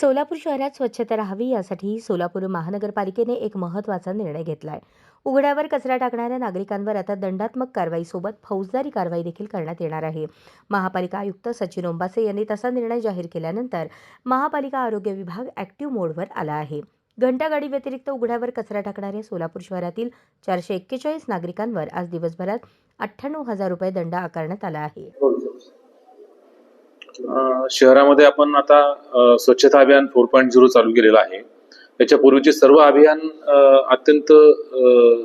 सोलापूर शहरात स्वच्छता राहावी यासाठी सोलापूर महानगरपालिकेने एक महत्त्वाचा निर्णय घेतला आहे उघड्यावर कचरा टाकणाऱ्या नागरिकांवर आता दंडात्मक कारवाईसोबत फौजदारी कारवाई देखील करण्यात येणार आहे. महापालिका आयुक्त सचिन ओंबासे यांनी तसा निर्णय जाहीर केल्यानंतर महापालिका आरोग्य विभाग ॲक्टिव्ह मोडवर आला आहे. घंटागाडी व्यतिरिक्त उघड्यावर कचरा टाकणाऱ्या सोलापूर शहरातील चारशे एक्केचाळीस नागरिकांवर आज दिवसभरात अठ्ठ्याण्णव हजार रुपये दंड आकारण्यात आला आहे. शहरामध्ये आपण आता स्वच्छता अभियान फोर पॉईंट झिरो चालू केलेलं आहे. त्याच्या पूर्वीचे सर्व अभियान अत्यंत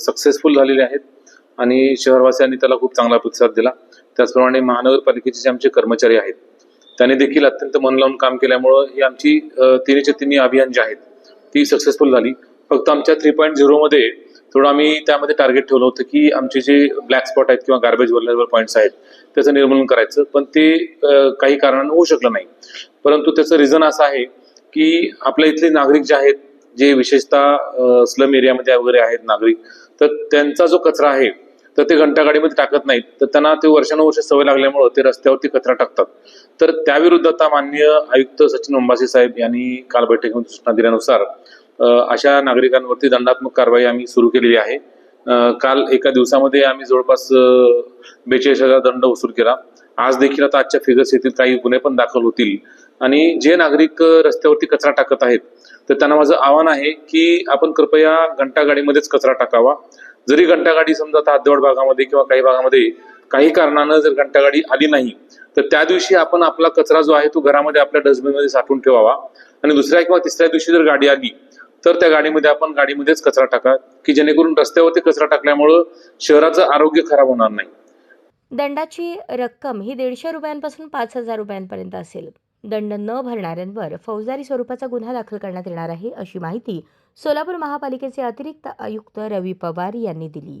सक्सेसफुल झालेले आहेत आणि शहरवासियांनी त्याला खूप चांगला प्रतिसाद दिला. त्याचप्रमाणे महानगरपालिकेचे जे आमचे कर्मचारी आहेत त्यांनी देखील अत्यंत मन लावून काम केल्यामुळं ही आमची अ, तिन्हीच्या तिन्ही अभियान जी आहेत ती सक्सेसफुल झाली. फक्त आमच्या थ्री पॉईंट झिरोमध्ये थोडं आम्ही त्यामध्ये टार्गेट ठेवलं होतं की आमचे जे ब्लॅक स्पॉट आहेत किंवा गार्बेज वरलेबल पॉईंट्स आहेत त्याचं निर्मूलन करायचं. पण ते काही कारणानं होऊ शकलं नाही. परंतु त्याचं रिझन असं आहे की आपल्या इथले नागरिक जे आहेत जे विशेषतः स्लम एरियामध्ये वगैरे आहेत नागरिक तर त्यांचा जो कचरा आहे तर ते घंटागाडीमध्ये टाकत नाहीत. तर त्यांना ते वर्षानुवर्ष सवय लागल्यामुळं ते रस्त्यावरती कचरा टाकतात. तर त्याविरुद्ध आता माननीय आयुक्त सचिन अंबासी साहेब यांनी काल बैठकीमध्ये सूचना दिल्यानुसार अशा नागरिकांवरती दंडात्मक कारवाई आम्ही सुरू केलेली आहे. काल एका दिवसामध्ये आम्ही जवळपास बेचाळीस हजार दंड वसूल केला. आज देखील आता आजच्या फिगर्स येथील काही गुन्हे पण दाखल होतील. आणि जे नागरिक रस्त्यावरती कचरा टाकत आहेत तर त्यांना माझं आव्हान आहे की आपण कृपया घंटागाडीमध्येच कचरा टाकावा. जरी घंटागाडी समजा आता हद्दवाड भागामध्ये किंवा काही भागामध्ये काही कारणानं जर घंटागाडी आली नाही तर त्या दिवशी आपण आपला कचरा जो आहे तो घरामध्ये आपल्या डस्टबिनमध्ये साठवून ठेवावा. आणि दुसऱ्या किंवा तिसऱ्या दिवशी जर गाडी आली तर त्या गाडीमध्ये आपण गाडीमध्येच कचरा टाका की जेणेकरून रस्त्यावरती कचरा टाकल्यामुळं शहराचं आरोग्य खराब होणार नाही. दंडाची रक्कम ही दीडशे रुपयांपासून पाच हजार रुपयांपर्यंत असेल. दंड न भरणाऱ्यांवर फौजदारी स्वरूपाचा गुन्हा दाखल करण्यात येणार आहे अशी माहिती सोलापूर महापालिकेचे अतिरिक्त आयुक्त रवी पवार यांनी दिली.